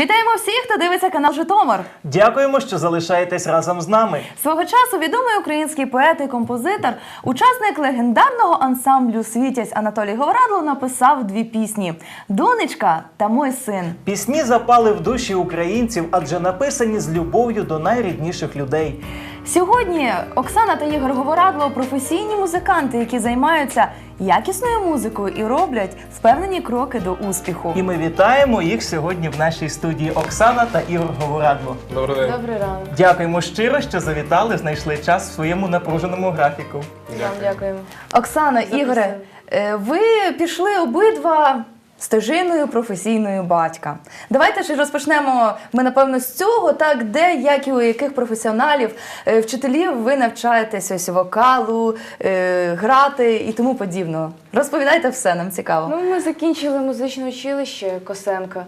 Вітаємо всіх, хто дивиться канал Житомир. Дякуємо, що залишаєтесь разом з нами. Свого часу відомий український поет і композитор, учасник легендарного ансамблю Світязь Анатолій Говорадло написав дві пісні: Донечка та мой син. Пісні запали в душі українців, адже написані з любов'ю до найрідніших людей. Сьогодні Оксана та Ігор Говорадло професійні музиканти, які займаються якісною музикою і роблять впевнені кроки до успіху. І ми вітаємо їх сьогодні в нашій студії Оксана та Ігор Говорадло. Добрий день. Добрий ранок. Дякуємо щиро, що завітали, знайшли час в своєму напруженому графіку. Вам дякуємо. Оксана, Ігоре, е, ви пішли обидва стежиною професійною батька. Давайте ж розпочнемо ми, напевно, з цього, так, де, як і у яких професіоналів, е, вчителів ви навчаєтесь ось вокалу, е, грати і тому подібного. Розповідайте все, нам цікаво. Ну, ми закінчили музичне училище Косенка.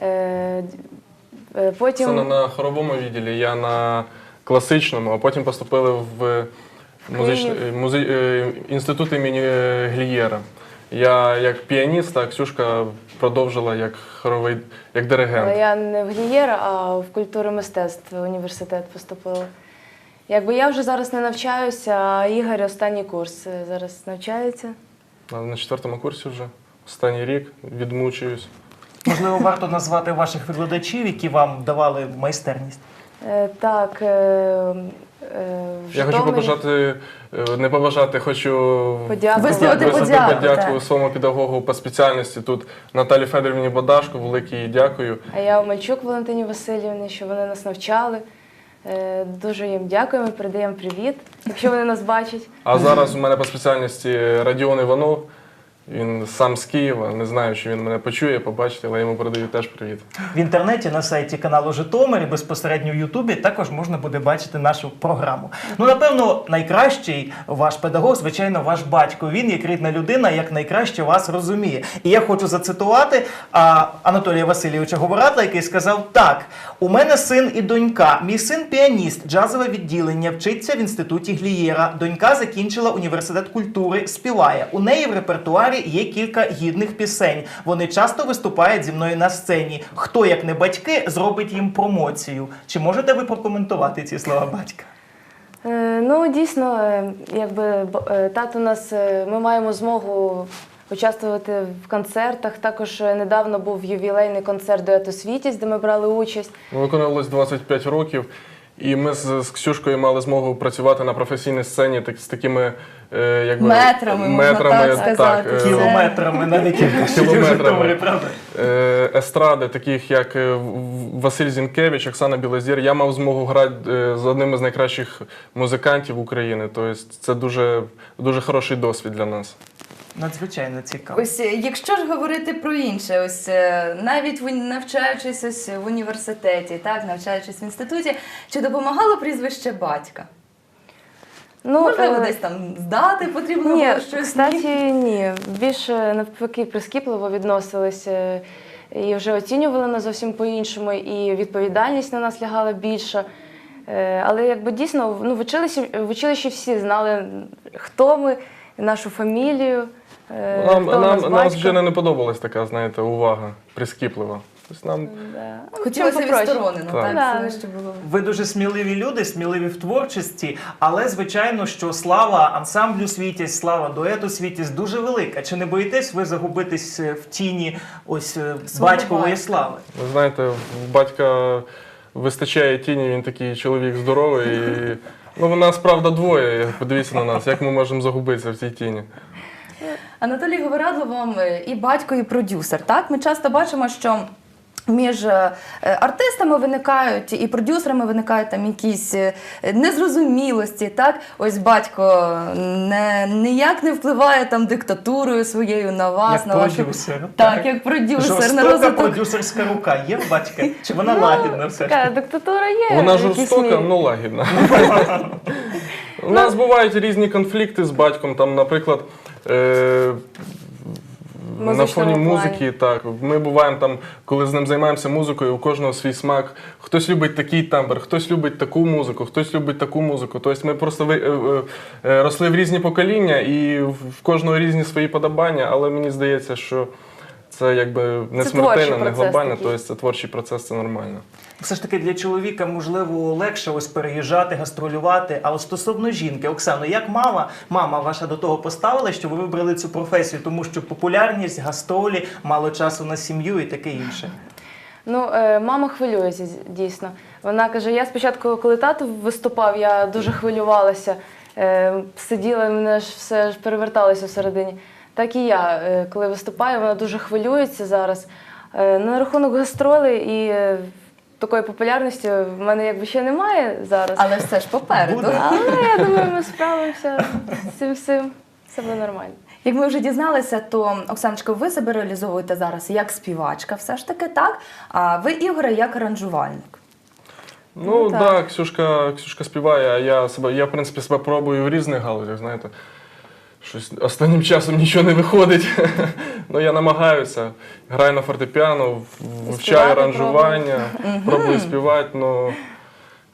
Е, потім Це на хоровому відділі, я на класичному, а потім поступили в Київ. музи, інститут імені Глієра. Я як піаніст, а Ксюшка продовжила як хоровий, як але диригент. я не в Глієра, а в культуру мистецтв університет поступила. Якби я вже зараз не навчаюся, а Ігор останній курс е, зараз навчається. На четвертому курсі вже останній рік відмучуюсь. Можливо, варто назвати ваших викладачів, які вам давали майстерність. Е, так, е, Я хочу побажати, е, не побажати, хочу висловити подяку, подяку своєму педагогу по спеціальності тут Наталі Федорівні Бадашко, велике їй дякую. А я Омельчук Валентині Васильівні, що вони нас навчали. Е, Дуже їм дякуємо, передаємо привіт, якщо вони нас бачать. А зараз у мене по спеціальності Радіон Іванов. Він сам з Києва. Не знаю, чи він мене почує, побачить, але йому передаю теж привіт. В інтернеті на сайті каналу Житомир безпосередньо в Ютубі також можна буде бачити нашу програму. Ну, напевно, найкращий ваш педагог, звичайно, ваш батько. Він, як рідна людина, як найкраще вас розуміє. І я хочу зацитувати а, Анатолія Васильовича Говоратла, який сказав: Так, у мене син і донька. Мій син піаніст, джазове відділення, вчиться в інституті Глієра. Донька закінчила університет культури, співає. У неї в репертуарі є кілька гідних пісень. Вони часто виступають зі мною на сцені. Хто, як не батьки, зробить їм промоцію? Чи можете ви прокоментувати ці слова батька? Е, Ну, дійсно, е, якби е, тато нас, ми маємо змогу участвувати в концертах. Також недавно був ювілейний концерт дуету Світість, де ми брали участь. Ну, Виконувалось 25 років, і ми з, з Ксюшкою мали змогу працювати на професійній сцені так, з такими е, якби, Метрами, можна так сказати. е, Кілометрами навіть Кілометрами. Правда? е, естради, таких як е, В- Василь Зінкевич, Оксана Білозір. Я мав змогу грати з одним із найкращих музикантів України. Тобто це дуже, дуже хороший досвід для нас. Надзвичайно цікаво. Ось е, якщо ж говорити про інше, ось е, навіть навчаючись ось в університеті, так навчаючись в інституті, чи допомагало прізвище батька? Ну, Можливо, е, десь там здати потрібно ні, було щось. кстати, ні. Більше навпаки прискіпливо відносилися і вже оцінювали нас зовсім по-іншому, і відповідальність на нас лягала більше. Але якби дійсно ну, в училищі, в училищі всі знали, хто ми, нашу фамілію. Е, Нам, хто нам, нас нам батько. вже не подобалась така, знаєте, увага прискіплива. Тобто нам Да. Хотілося Чим попроще. відсторонено, Так. так? Да. Це що було. Ви дуже сміливі люди, сміливі в творчості, але звичайно, що слава ансамблю світязь, слава дуету світязь дуже велика. Чи не боїтесь ви загубитись е, в тіні ось е, Свого батькової батька. слави? Ви знаєте, в батька вистачає тіні, він такий чоловік здоровий. І, ну, у нас, правда, двоє. Подивіться на нас, як ми можемо загубитися в цій тіні. Анатолій Говорадло вам е, і батько, і продюсер. Так, ми часто бачимо, що. Між е, артистами виникають і продюсерами виникають там якісь е, незрозумілості. Так, ось батько не ніяк не впливає там диктатурою своєю на вас, Як на вашу продюсер. так, як продюсер на Жорстока розвиток. продюсерська рука є в батька? Чи вона лагідна все ж Така диктатура є. Вона жорстока, ну лагідна. У нас бувають різні конфлікти з батьком. Там, наприклад, е, на фоні плані. музики, так. Ми буваємо там, коли з ним займаємося музикою, у кожного свій смак. Хтось любить такий тембр, хтось любить таку музику, хтось любить таку музику. Тобто ми просто ви- е, е, росли в різні покоління і в кожного різні свої подобання, але мені здається, що це це якби не творчий смертельно, не глобально, тобто це творчий процес, це нормально. Все ж таки для чоловіка можливо легше ось переїжджати, гастролювати. А от стосовно жінки, Оксано, як мама, мама ваша до того поставила, що ви вибрали цю професію, тому що популярність, гастролі, мало часу на сім'ю і таке інше. Ну, е, мама хвилюється з- дійсно. Вона каже: я спочатку, коли тато виступав, я дуже хвилювалася, е, сиділа, мене ж все ж переверталося всередині. Так і я, е, коли виступаю, вона дуже хвилюється зараз. Е, на рахунок гастролей і е, такої популярності в мене якби ще немає зараз. Але все ж попереду. Буде. Але я думаю, ми справимося з цим всім. Все буде нормально. Як ми вже дізналися, то Оксаночка, ви себе реалізовуєте зараз як співачка, все ж таки так. А ви Ігоре як аранжувальник. Ну, Ну, так, так. да, Ксюшка, Ксюшка співає, а я себе, я, в принципі, себе пробую в різних галузях, знаєте. Щось останнім часом нічого не виходить. ну, я намагаюся. Граю на фортепіано, в- вивчаю аранжування, пробую співати, ну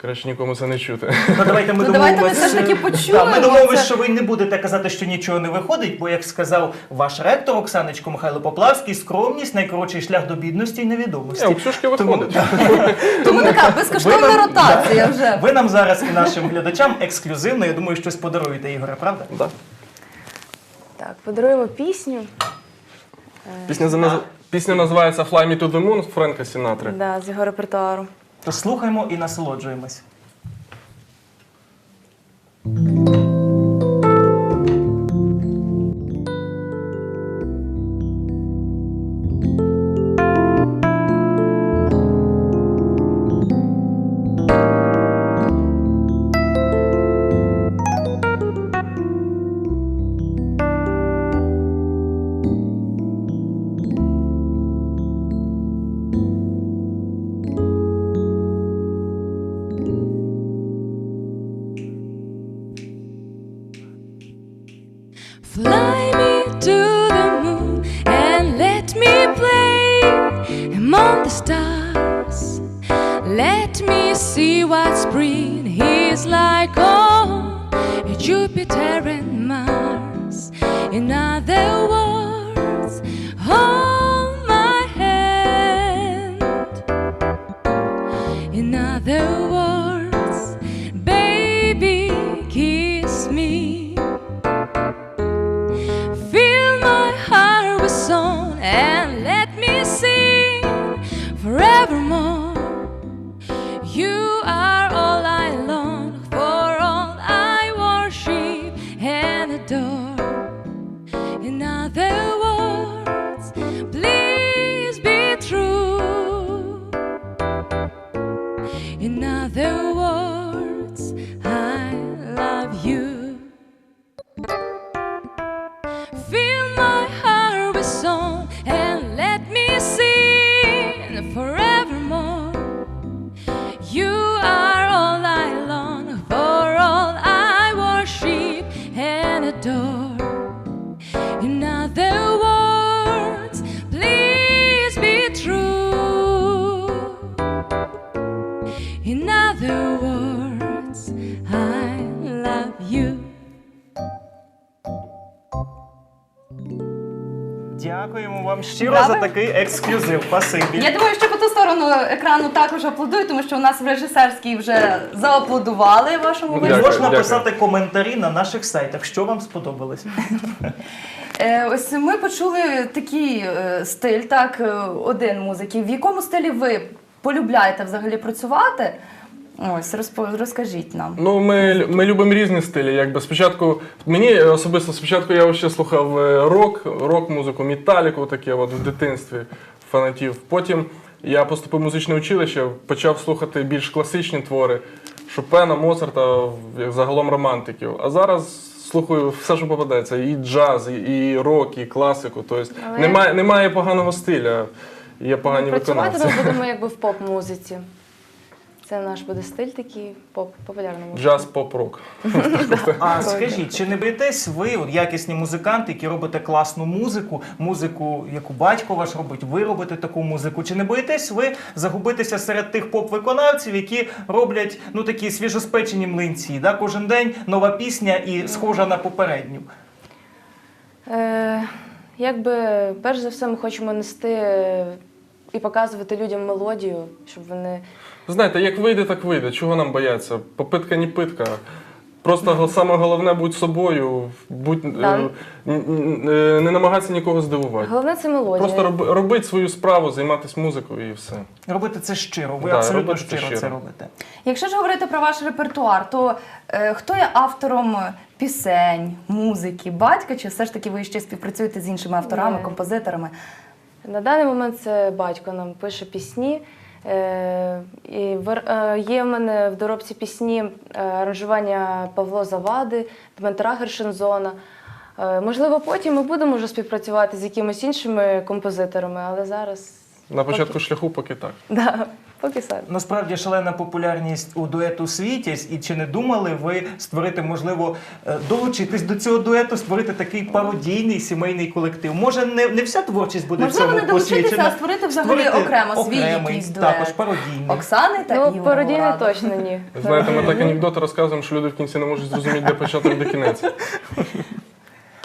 коротше, нікому це не чути. Ну давайте ми Ну, давайте ми все ж таки почуємо да, ми домовились, що ви не будете казати, що нічого не виходить, бо як сказав ваш ректор Оксаночко Михайло Поплавський, скромність найкоротший шлях до бідності і невідомості. Ні, у Ксюшки Тому- виходить. Тому така безкоштовна Ви нам- ротація вже. Ви нам зараз і нашим глядачам ексклюзивно, я думаю, щось подаруєте, Ігоре, правда? Да. Так, подаруємо пісню. Пісня, за наз- Пісня називається Fly Me to the Moon Френка Сінатри. Да, з його репертуару. То слухаймо і насолоджуємось. The stars. Let me see what spring is like oh, on Jupiter and Mars. In other In other words, please be true. In other words, I love you. Дякуємо вам щиро Браво. за такий ексклюзив. Спасибі. Я думаю, що ту сторону екрану також аплодують, тому що у нас в режисерській вже зааплодували вашому Дякую, виступу. Можна дякую. писати коментарі на наших сайтах, що вам сподобалось. Е, Ось ми почули такий е, стиль, так, е, один музики. В якому стилі ви полюбляєте взагалі працювати? Ось розпо- розкажіть нам. Ну, ми, ми любимо різні стилі. Якби спочатку мені особисто спочатку я ще слухав е, рок, рок-музику, металіку, таке от в дитинстві фанатів. Потім я поступив в музичне училище, почав слухати більш класичні твори Шопена, Моцарта, загалом романтиків. А зараз слухаю все, що попадається: і джаз, і, рок, і класику. Тобто Але- немає, немає поганого стиля, є погані Працювати виконавці. ми будемо якби в поп-музиці. Це наш буде стиль такий поп, популярна музика. Джаз, поп-рок. А скажіть, чи не боїтесь ви, от якісні музиканти, які робите класну музику, музику, яку батько ваш робить, ви робите таку музику? Чи не боїтесь ви загубитися серед тих поп-виконавців, які роблять ну такі свіжоспечені млинці? Да? Кожен день нова пісня і схожа на попередню. Е, Якби перш за все ми хочемо нести і показувати людям мелодію, щоб вони Знаєте, як вийде, так вийде. Чого нам бояться? Попитка не питка. Просто саме головне будь собою, будь, е, е, не намагатися нікого здивувати. головне це мелодія. Просто роби, робити свою справу, займатися музикою і все. Робити це щиро, ви Да, абсолютно робити це щиро це щиро. робите. Якщо ж говорити про ваш репертуар, то е, хто є автором пісень, музики, батько, чи все ж таки ви ще співпрацюєте з іншими авторами, Ні. композиторами? На даний момент це батько нам пише пісні. Е, і е, є в мене в доробці пісні е, аранжування Павло Завади, Дмитра Гершензона. Можливо, потім ми будемо вже співпрацювати з якимись іншими композиторами, але зараз На початку шляху поки так. да, поки все. Насправді шалена популярність у дуету світязь. І чи не думали ви створити, можливо, е, долучитись до цього дуету, створити такий пародійний сімейний колектив? Може, не, не вся творчість буде Можливо, цьому не долучитися, а створити взагалі Створити окремо свій окремий, якийсь дует. Також пародійний. Оксани та Ну, пародійний точно ні. Знаєте, ми так анекдоти розказуємо, що люди в кінці не можуть зрозуміти, де початок, де кінець.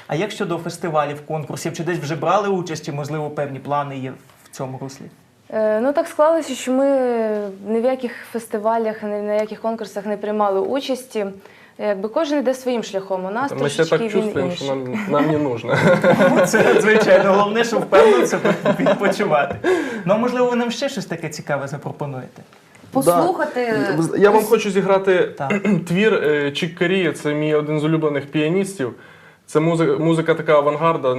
А як щодо фестивалів, конкурсів, чи десь вже брали участь, чи можливо певні плани є в цьому руслі? Е, Ну так склалося, що ми ні в яких фестивалях, ні на яких конкурсах не приймали участі. Якби кожен йде своїм шляхом. У нас Ми ще так він чувствуємо, що нам, нам не нужно. Це надзвичайно головне, що впевнено це відпочивати. Ну, можливо, ви нам ще щось таке цікаве запропонуєте? Послухати. Я вам хочу зіграти Так. твір е, Чік Корія, це мій один з улюблених піаністів. Це музика, музика така авангарда,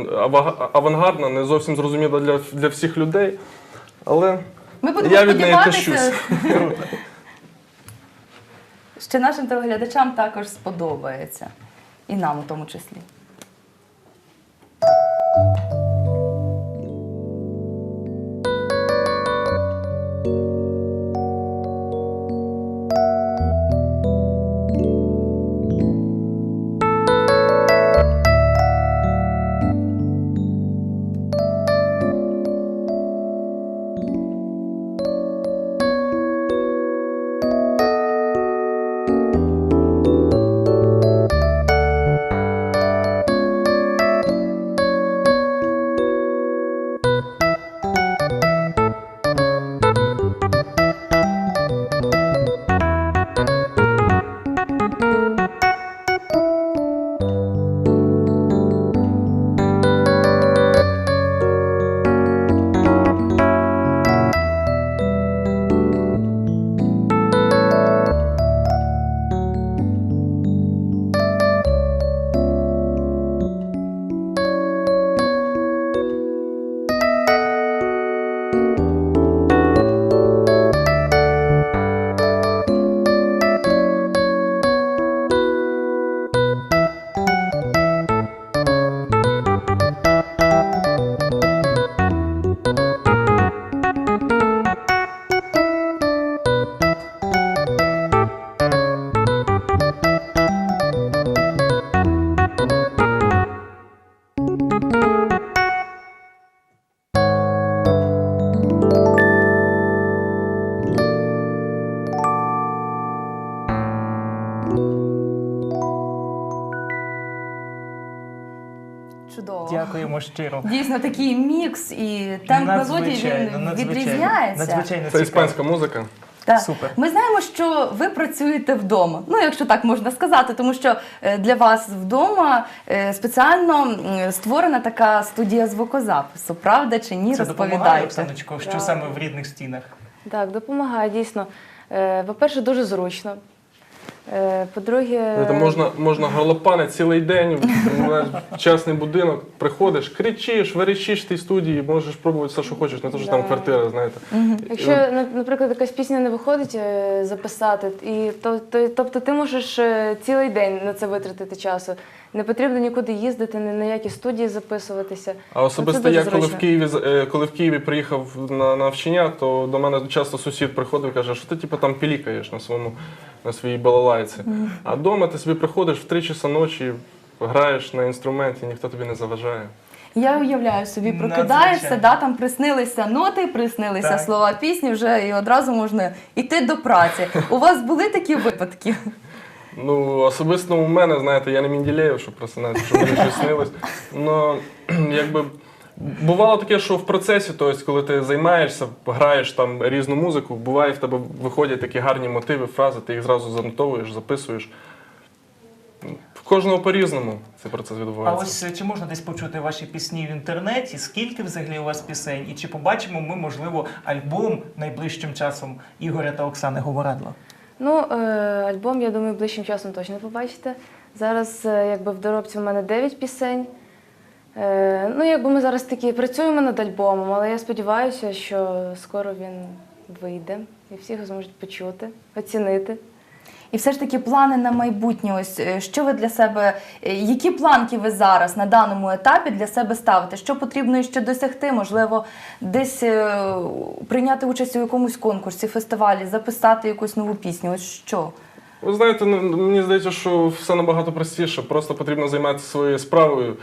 авангардна, не зовсім зрозуміла для, для всіх людей. Але Ми будемо я від неї сподіватися, тащусь. що нашим телеглядачам також сподобається. І нам у тому числі. Чудово. Дякуємо щиро. Дійсно, такий мікс і темп мелодії він надзвичайно, відрізняється. Надзвичайно це цікаво. іспанська музика. Так. Супер. Ми знаємо, що ви працюєте вдома. Ну, якщо так можна сказати, тому що е, для вас вдома е, спеціально створена така студія звукозапису. Правда чи ні? Це допомагає. Оксаночко, що Так. саме в рідних стінах? Так, допомагає дійсно. Е, По-перше, дуже зручно. Е, По-друге, Знаєте, можна, можна галопани цілий день, в частний будинок, приходиш, кричиш, верещиш в тій студії, можеш пробувати все, що хочеш, не те, що там квартира, знаєте. Якщо, наприклад, якась пісня не виходить е, записати, і то, то, тобто ти можеш е, цілий день на це витратити часу. Не потрібно нікуди їздити, ні на які студії записуватися. А особисто я, коли в. Києві з- е, коли в Києві приїхав на навчання, то до мене часто сусід приходив і каже, що ти типу, там пілікаєш на своєму на своїй балалайці. А вдома ти собі приходиш в 3 часа ночі, граєш на інструменті, ніхто тобі не заважає. Я уявляю собі, прокидаєшся, да, там приснилися ноти, приснилися Так. слова пісні, вже і одразу можна йти до праці. У вас були такі випадки? Ну, особисто у мене, знаєте, я не Мінділеєв, щоб просинатися, щоб мені щось снилось. Ну, якби Бувало таке, що в процесі, тобто, коли ти займаєшся, граєш там різну музику, буває в тебе виходять такі гарні мотиви, фрази, ти їх зразу занотовуєш, записуєш. В кожного по-різному цей процес відбувається. А ось е, чи можна десь почути ваші пісні в інтернеті? Скільки взагалі у вас пісень? І чи побачимо ми, можливо, альбом найближчим часом Ігоря та Оксани Говорадла? Ну, е, альбом, я думаю, ближчим часом точно побачите. Зараз, е, якби в доробці в мене 9 пісень. Е, ну, якби ми зараз такі працюємо над альбомом, але я сподіваюся, що скоро він вийде і всі його зможуть почути, оцінити. І все ж таки плани на майбутнє. Ось е, що ви для себе, е, які планки ви зараз на даному етапі для себе ставите? Що потрібно ще досягти? Можливо, десь е, прийняти участь у якомусь конкурсі, фестивалі, записати якусь нову пісню? Ось що? Ви знаєте, ну, мені здається, що все набагато простіше. Просто потрібно займатися своєю справою,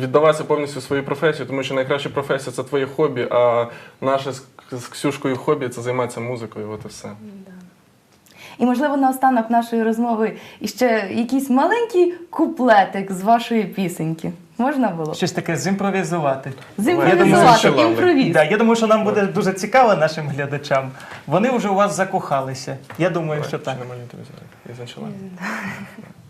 віддаватися повністю своїй професії, тому що найкраща професія це твоє хобі, а наше з з Ксюшкою хобі це займатися музикою. От і все. І можливо наостанок нашої розмови іще якийсь маленький куплетик з вашої пісеньки. Можна було? Щось таке зімпровізувати. Зімпровізувати, імпровіз. Да, я думаю, що нам буде дуже цікаво нашим глядачам. Вони вже у вас закохалися. Я думаю, що так. Я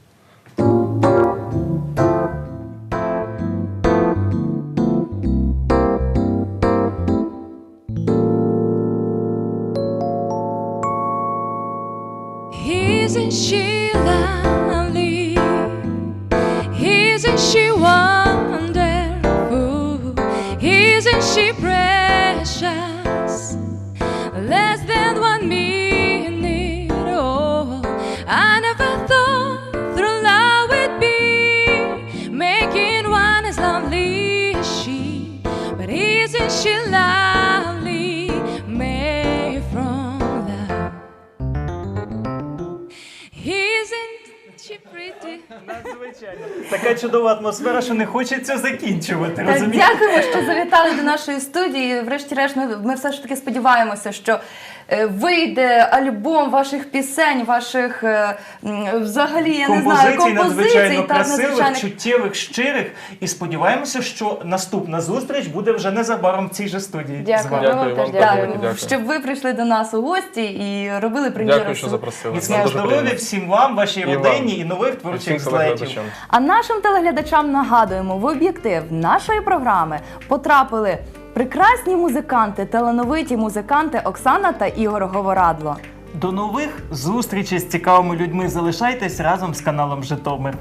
isn't she lovely? Made from love. Isn't she pretty? Надзвичайно. Така чудова атмосфера, що не хочеться закінчувати. Так, Розумієте? дякуємо, що завітали до нашої студії. Врешті-решт, ми, ми все ж таки сподіваємося, що вийде альбом ваших пісень, ваших е, взагалі я не знаю композицій надзвичайно так, красивих, надзвичайних. чуттєвих, щирих. І сподіваємося, що наступна зустріч буде вже незабаром в цій же студії. Дякую. Дякую Вам так, дякую. дякую. щоб ви прийшли до нас у гості і робили прем'єру. Дякую, що запросили. Міцного здоров'я всім вам, вашій І вам. родині і нових творчих злетів. А нашим телеглядачам нагадуємо, в об'єктив нашої програми потрапили прекрасні музиканти, талановиті музиканти Оксана та Ігор Говорадло. До нових зустрічей з цікавими людьми. Залишайтесь разом з каналом Житомир.